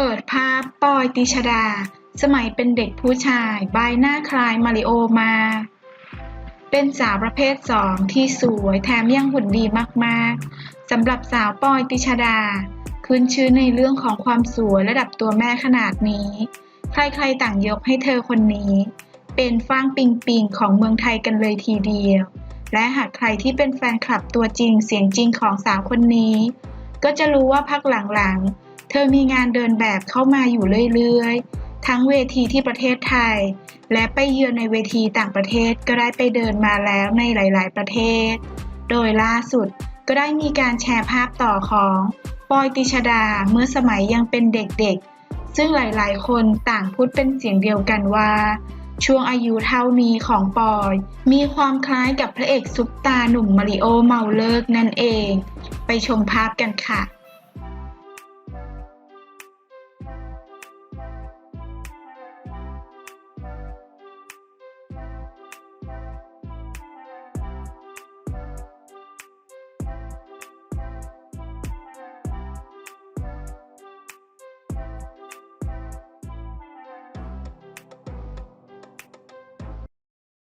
เปิดภาพปอยติชดา สมัยเป็นเด็กผู้ชายใบหน้าคล้ายมาริโอมา เป็นสาวประเภทสองที่สวยแถมยังหุ่นดีมากๆสำหรับสาวปอยติชดา ขึ้นชื่อในเรื่องของความสวยระดับตัวแม่ขนาดนี้ ใครๆต่างยกให้เธอคนนี้ เป็นฟางปิงปิงของเมืองไทยกันเลยทีเดียว และหากใครที่เป็นแฟนคลับตัวจริงเสียงจริงของสาวคนนี้ ก็จะรู้ว่าพักหลังๆ เธอมีงานเดินแบบเข้ามาอยู่เรื่อยๆ ทั้งเวทีที่ประเทศไทย และไปเยือนในเวทีต่างประเทศก็ได้ไปเดินมาแล้วในหลายๆ ประเทศ โดยล่าสุดก็ได้มีการแชร์ภาพต่อของ ปอยติชดาเมื่อสมัยยังเป็นเด็กๆ ซึ่งหลายๆ คนต่างพูดเป็นเสียงเดียวกันว่า ช่วงอายุเท่านี้ของปอย มีความคล้ายกับพระเอกซุปตาหนุ่มมาริโอเมาเลิกนั่นเอง ไปชมภาพกันค่ะ